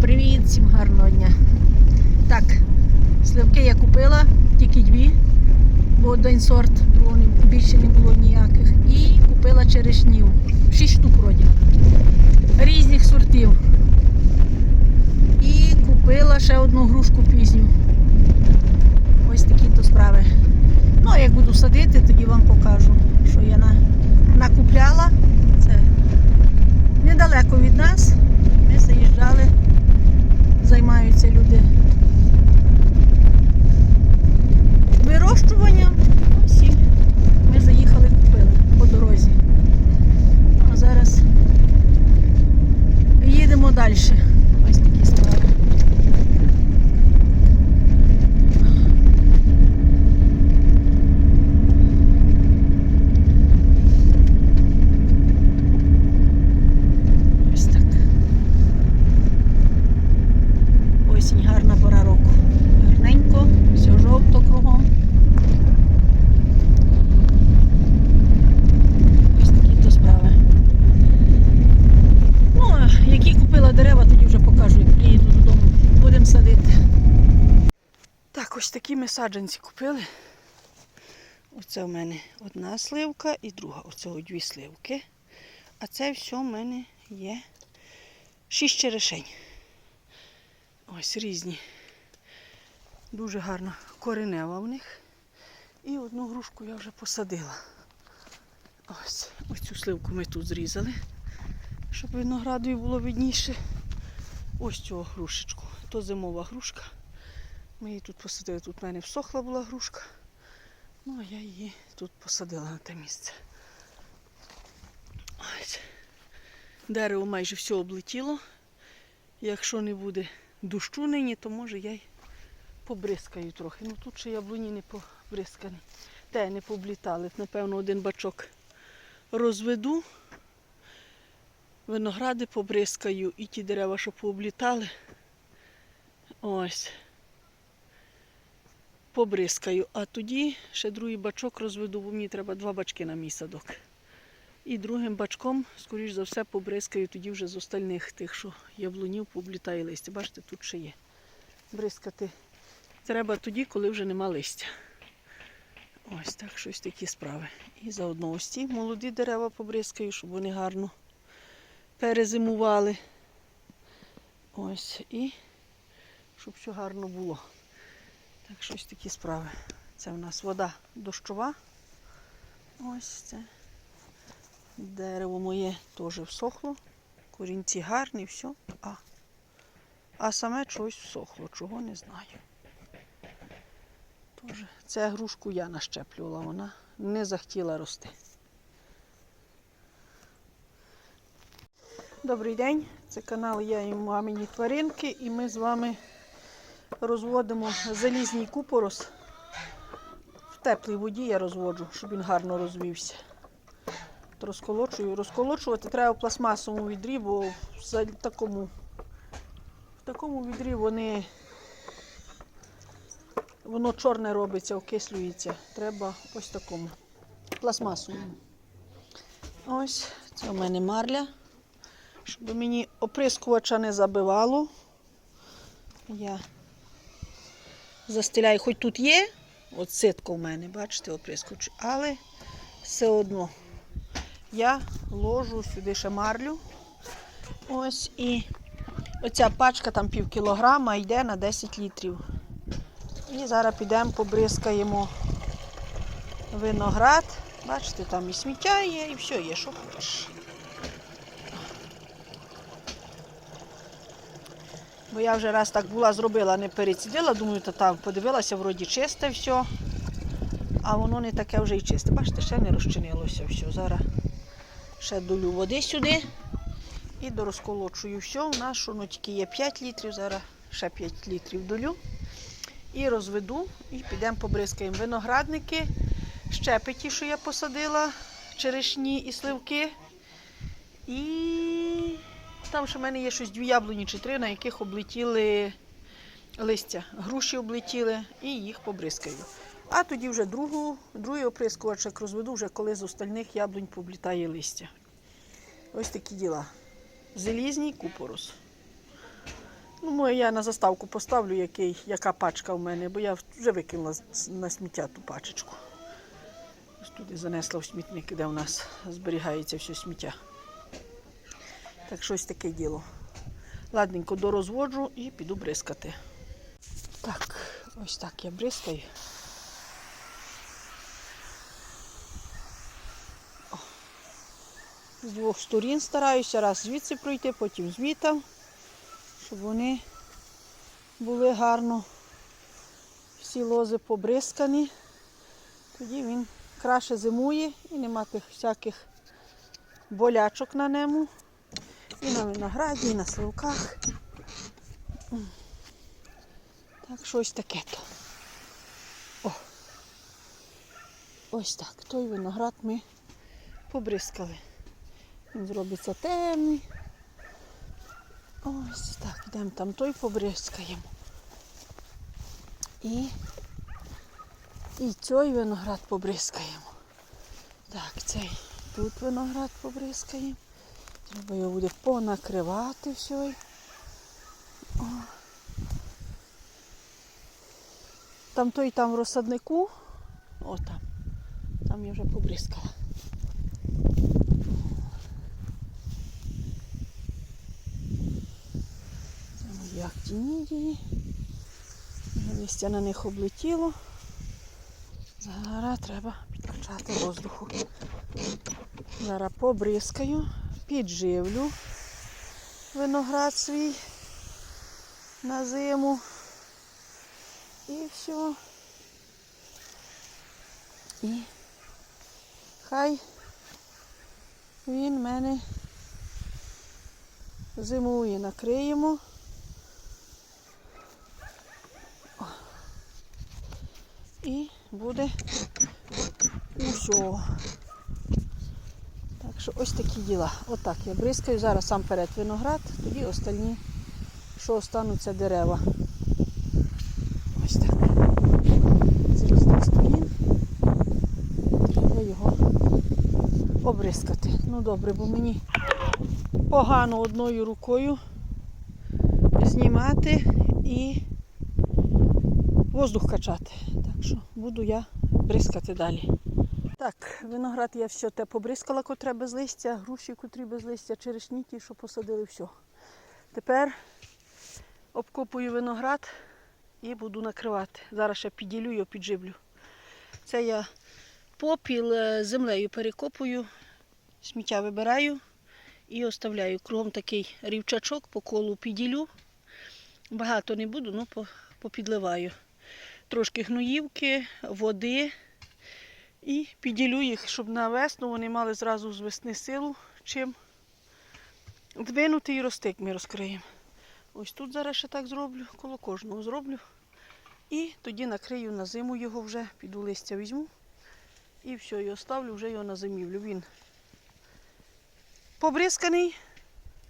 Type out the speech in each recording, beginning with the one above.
Привіт, всім гарного дня. Так, сливки я купила, тільки дві, бо один сорт, другого більше не було ніяких. І купила черешнів. Шість штук вроді. Різних сортів. І купила ще одну грушку пізню. Ось такі то справи. Ну, а як буду садити, тоді вам покажу, що я на, накупляла. Це недалеко від нас. Ми заїжджали, займаються люди вирощуванням. Ось і ми заїхали, купили по дорозі. А зараз їдемо далі. Ось такі справи. Ось так. Осінь гарна пора року. Гарненько, все жовто кругом. Ось такі то справи. Ну, а які купила дерева, тоді вже покажу, як приїду додому. Будемо садити. Так, ось такі ми саджанці купили. Оце в мене одна сливка і друга. Оце дві сливки. А це все в мене є шість черешень. Ось різні. Дуже гарна коренева в них. І одну грушку я вже посадила. Ось, ось цю сливку ми тут зрізали, щоб виноградові було видніше. Ось цю грушечку. То зимова грушка. Ми її тут посадили. Тут в мене всохла була грушка. Ну, а я її тут посадила на те місце. Ось. Дерево майже все облетіло. Якщо не буде дощу нині, то може я й побризкаю трохи. Ну тут ще яблуні не побризкані. Те не пооблітали. Напевно, один бачок розведу. Виногради побризкаю і ті дерева, що пооблітали. Ось. Побризкаю. А тоді ще другий бачок розведу, бо мені треба два бачки на мій садок. І другим бачком, скоріш за все, побризкаю тоді вже з остальних тих, що яблунів пооблітає листя. Бачите, тут ще є. Бризкати треба тоді, коли вже нема листя. Ось так щось такі справи. І заодно ось ті молоді дерева побризкаю, щоб вони гарно перезимували. Ось і щоб все гарно було. Так, щось такі справи. Це в нас вода дощова. Ось це. Дерево моє теж всохло. Корінці гарні, все. А, а саме чогось всохло, чого не знаю. Тоже. Це грушку я нащеплювала, вона не захотіла рости. Добрий день, це канал Я і мамині тваринки, і ми з вами розводимо залізний купорос. В теплій воді я розводжу, щоб він гарно розвівся. Розколочую. Розколочувати треба в пластмасовому відрі, бо в такому, в такому відрі вони, воно чорне робиться, окислюється. Треба ось такому пластмасовому. Ось, це у мене марля. Щоб мені оприскувача не забивало. Я застеляю, хоч тут є, от ситка у мене, бачите, оприскувач, але все одно я ложу сюди ще марлю. Ось і оця пачка там пів кілограма йде на 10 літрів. І зараз підемо побризкаємо виноград. Бачите, там і сміття є, і все є, що хочеш. Бо я вже раз так була, зробила, не перецідила, думаю, то там подивилася, вроді чисте все. А воно не таке вже й чисте. Бачите, ще не розчинилося все. Зараз ще долю води сюди і дорозколочую все. У нас що, ну, тільки є 5 літрів, зараз ще 5 літрів долю. І розведу, і підемо побризкаємо виноградники, щепи ті, що я посадила, черешні і сливки. І там ще в мене є щось дві яблуні чи три, на яких облетіли листя. Груші облетіли і їх побризкаю. А тоді вже другу, другий оприскувачок розведу, вже коли з остальних яблунь пооблітає листя. Ось такі діла. Залізний купорос. Думаю, я на заставку поставлю, який, яка пачка в мене, бо я вже викинула на сміття ту пачечку. Ось туди занесла в смітник, де у нас зберігається все сміття. Так що ось таке діло. Ладненько дорозводжу і піду бризкати. Так, ось так я бризкаю. З двох сторін стараюся раз звідси пройти, потім звітом, щоб вони були гарно всі лози побризкані. Тоді він краще зимує і нема тих всяких болячок на ньому. І на винограді, і на сливках. Так, щось таке то. О. Ось так. Той виноград ми побризкали. Він зробиться темний. Ось так, йдемо там той побризкаємо. І, і цей виноград побризкаємо. Так, цей тут виноград побризкаємо. Треба його буде понакривати все. О. Там той там в розсаднику. О там. Там я вже побризкала. Це мої актинідії. Листя на них облетіло. Зараз треба підкачати воздуху. Зараз побризкаю, підживлю виноград свій на зиму. І все. І хай він мене зимує, накриємо. І буде усього. Що ось такі діла. Отак я бризкаю. Зараз сам перед виноград, тоді остальні, що остануться дерева. Ось так. З різних сторін. Треба його обрискати. Ну добре, бо мені погано одною рукою знімати і воздух качати. Так що буду я бризкати далі. Так, виноград я все те побризкала, котре без листя, груші, котрі без листя, черешні ті, що посадили, все. Тепер обкопую виноград і буду накривати. Зараз ще підділю його, підживлю. Це я попіл е, землею перекопую, сміття вибираю і оставляю. Кругом такий рівчачок по колу підділю. Багато не буду, ну попідливаю. Трошки гноївки, води. І підділю їх, щоб на весну вони мали зразу з весни силу, чим двинути і рости, як ми розкриємо. Ось тут зараз ще так зроблю, коло кожного зроблю. І тоді накрию на зиму його вже, піду листя візьму. І все, і оставлю, вже його на зимівлю. Він побризканий,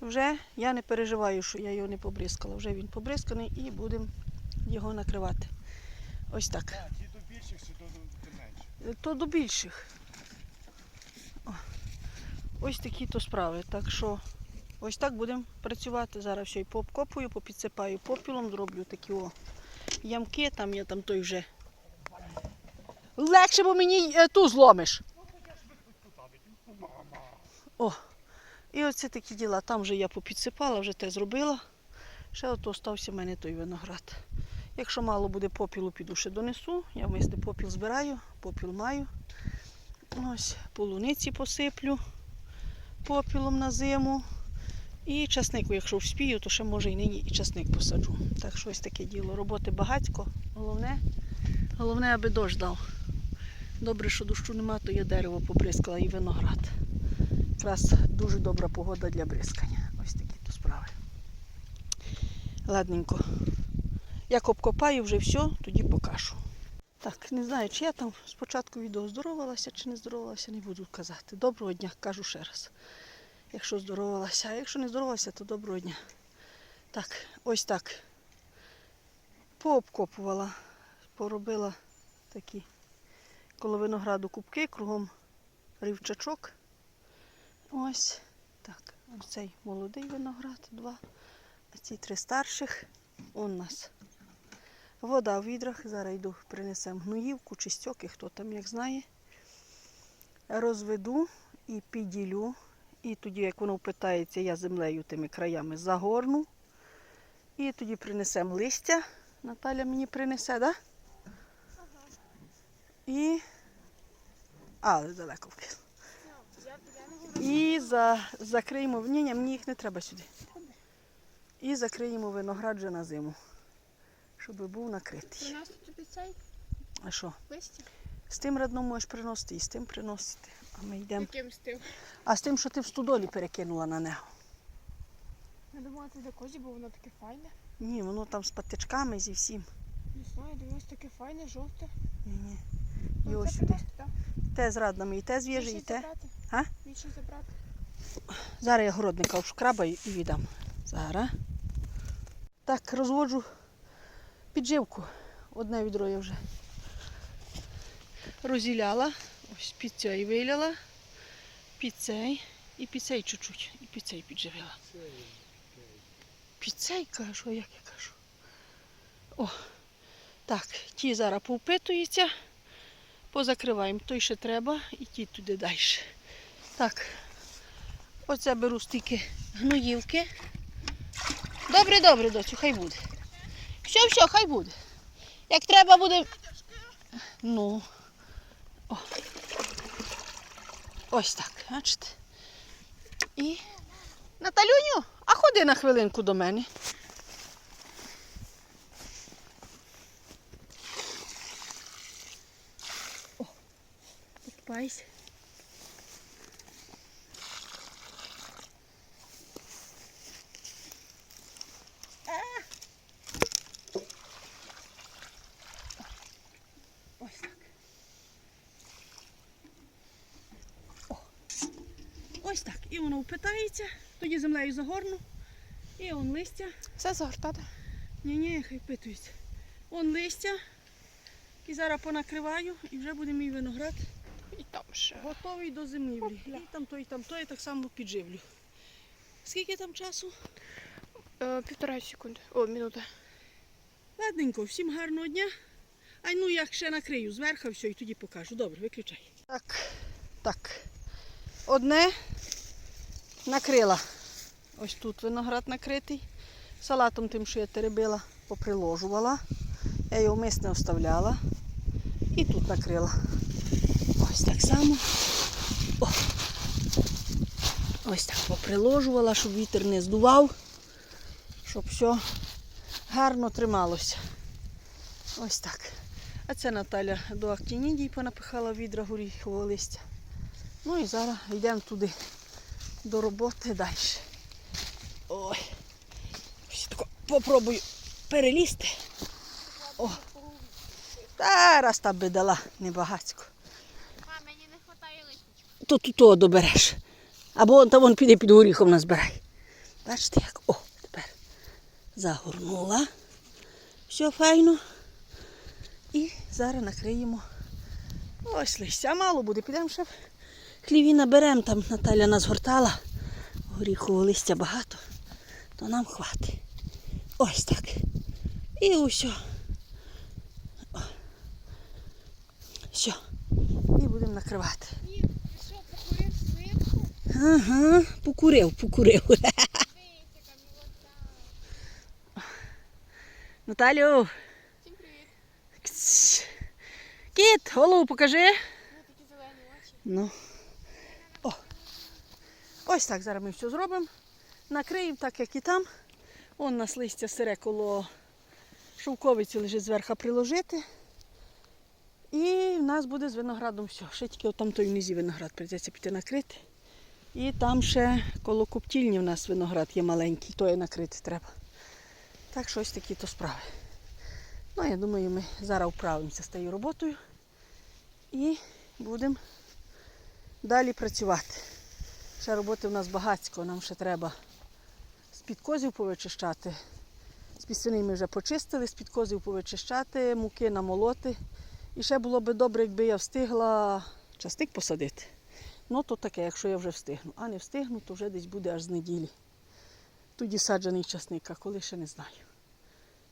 вже я не переживаю, що я його не побризкала. Вже він побризканий і будемо його накривати. Ось так. А, ті до більших чи до, до менших? То до більших. Ось такі то справи. Так що ось так будемо працювати. Зараз все і пообкопую, попідсипаю попілом, зроблю такі о ямки, там я там той вже. Легше, бо мені е, ту зломиш. О, і оце такі діла. Там вже я попідсипала, вже те зробила. Ще от остався в мене той виноград. Якщо мало буде попілу, піду ще донесу. Я вмисне попіл збираю, попіл маю. Ось полуниці посиплю попілом на зиму. І часнику, якщо вспію, то ще може і нині і часник посаджу. Так що ось таке діло. Роботи багатько. Головне, головне, аби дощ дав. Добре, що дощу нема, то я дерево побризкала і виноград. Якраз дуже добра погода для бризкання. Ось такі то справи. Ладненько. Як обкопаю вже все, тоді покажу. Так, не знаю, чи я там спочатку відео здоровалася чи не здоровалася, не буду казати. Доброго дня, кажу ще раз. Якщо здоровалася, а якщо не здоровалася, то доброго дня. Так, ось так. Пообкопувала, поробила такі коло винограду кубки, кругом рівчачок. Ось так. Ось цей молодий виноград, два. а ці три старших у нас. Вода в відрах. Зараз йду, принесемо гноївку чи стьоки, хто там як знає. Розведу і піділю. І тоді, як воно впитається, я землею тими краями загорну. І тоді принесемо листя. Наталя мені принесе, так? Да? І. Але далеко вкис. І за, закриємо. Ні, ні, мені їх не треба сюди. І закриємо виноград на зиму. Щоб був накритий. Тобі цей А що? листя? З тим радно можеш приносити, і з тим приносити. А ми йдемо. Яким стил? А з тим, що ти в студолі перекинула на нього. Я думала, це для козі, бо воно таке файне. Ні, воно там з патичками зі всім. Не знаю, дивилась таке файне, жовте. Ні, ні. Ну, Його це сюди. так? Те з раднами, і те зв'яже, і те. забрати. А? Більше забрати. Зараз я городника вшкрабаю і віддам. Зараз. Так, розводжу підживку. Одне відро я вже розділяла. Ось під цей виляла, під цей і під цей чуть-чуть. І під цей підживила. Під цей кажу, а як я кажу. О, так, ті зараз повпитуються, позакриваємо. Той ще треба і ті туди далі. Так, Оце беру стільки гноївки. Добре, добре, доцю, хай буде. Все, все, хай буде. Як треба буде. Ну. О. Ось так, бачите. І. Наталюню, а ходи на хвилинку до мене. О, покупайся. Ось так. О. Ось так. І воно впитається, тоді землею загорну. І он листя. Все загортати? Ні, ні, хай впитується. Он листя. І зараз понакриваю, і вже буде мій виноград І там ще. готовий до зимівлі. І там то, і там то, я так само підживлю. Скільки там часу? Е, півтора секунди. О, минута. Ладненько, всім гарного дня. А ну я ще накрию зверху все і тоді покажу. Добре, виключай. Так, так. Одне накрила. Ось тут виноград накритий. Салатом тим, що я теребила, поприложувала. Я його мисне оставляла. І тут накрила. Ось так само. О. Ось так поприложувала, щоб вітер не здував, щоб все гарно трималося. Ось так. А це Наталя до актінідій понапихала відра горіхового листя. Ну і зараз йдемо туди до роботи далі. Ой. Ось тако попробую перелізти. О. Та раз та би дала небагацько. А, мені не вистачає листочка. То тут того добереш. Або он там вон піде під горіхом назбирай. Бачите як? О, тепер загорнула. Все файно. І зараз накриємо. Ось листя мало буде. Підемо ще в хліві наберемо. Там Наталя нас гортала. Горіхового листя багато, то нам хватить. Ось так. І усе. Все. І будемо накривати. Ага, покурив, покурив. Наталю. Кіт, голову покажи. Ну. О. Ось так зараз ми все зробимо. Накриємо так, як і там. Он у нас листя сире коло шовковиці лежить зверху приложити. І в нас буде з виноградом все. Ще тільки отам той внизі виноград прийдеться піти накрити. І там ще коло коптільні в нас виноград є маленький, то і накрити треба. Так що ось такі то справи. Ну, я думаю, ми зараз вправимося з тією роботою і будемо далі працювати. Ще роботи в нас багатько, нам ще треба з-під козів повичищати. З-під ми вже почистили, з-під козів повичищати, муки намолоти. І ще було би добре, якби я встигла частик посадити. Ну, то таке, якщо я вже встигну. А не встигну, то вже десь буде аж з неділі. тоді саджений часник, а коли ще не знаю.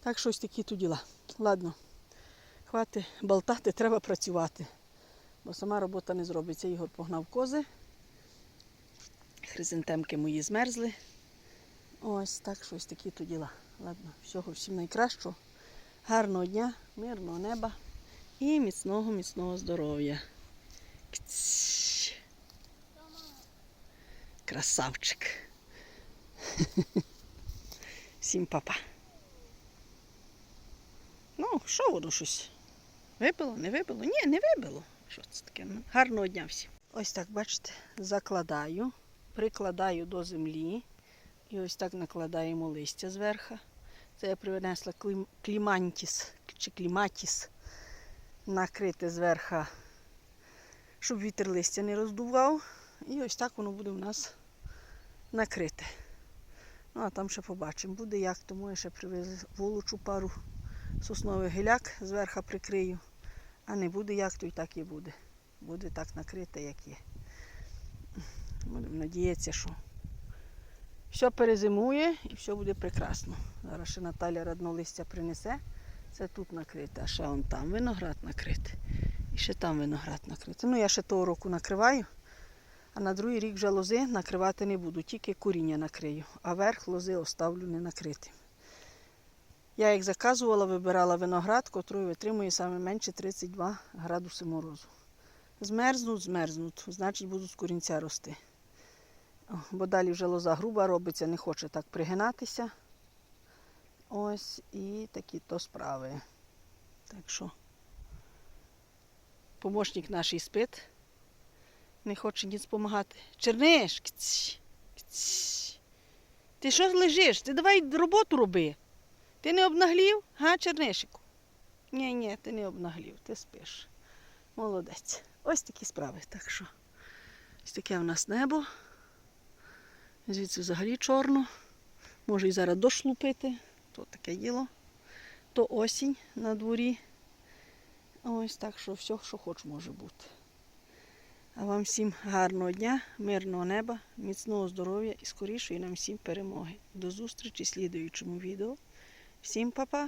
Так що ось такі тут діла. Ладно, хвати болтати, треба працювати. Бо сама робота не зробиться. Ігор погнав кози. Хризантемки мої змерзли. Ось так що ось такі тут діла. Ладно, всього всім найкращого. Гарного дня, мирного неба і міцного, міцного здоров'я. Красавчик. Всім папа. Ну, що воно щось? Випило, не випило? Ні, не вибило. Що це таке? Гарного дня всім. Ось так, бачите, закладаю, прикладаю до землі. І ось так накладаємо листя зверху. Це я принесла клімантіс чи кліматіс накрити зверху, щоб вітер листя не роздував. І ось так воно буде у нас накрите. Ну, а там ще побачимо. Буде як, тому я ще привезу волочу пару соснових гіляк, зверху прикрию. А не буде як, то і так і буде. Буде так накрите, як є. Будемо надіятися, що все перезимує і все буде прекрасно. Зараз ще Наталя радно листя принесе. Це тут накрите, а ще вон там виноград накритий. І ще там виноград накритий. Ну, я ще того року накриваю, а на другий рік вже лози накривати не буду, тільки коріння накрию, а верх лози оставлю не накритим. Я як заказувала, вибирала виноград, котрий витримує саме менше 32 градуси морозу. Змерзнуть, змерзнуть, значить будуть з корінця рости. Бо далі вже лоза груба робиться, не хоче так пригинатися. Ось і такі то справи. Так що помощник наш спить, не хоче ніц допомагати. Черниш, кць. ти що лежиш? Ти давай роботу роби. Ти не обнаглів, га, Чернишику? Ні, ні, ти не обнаглів, ти спиш. Молодець. Ось такі справи. Так що ось таке в нас небо. Звідси взагалі чорно. Може і зараз дощ лупити, то таке діло. То осінь на дворі. Ось так що все, що хоч може бути. А вам всім гарного дня, мирного неба, міцного здоров'я і скорішої нам всім перемоги. До зустрічі в слідуючому відео. Всім па-па!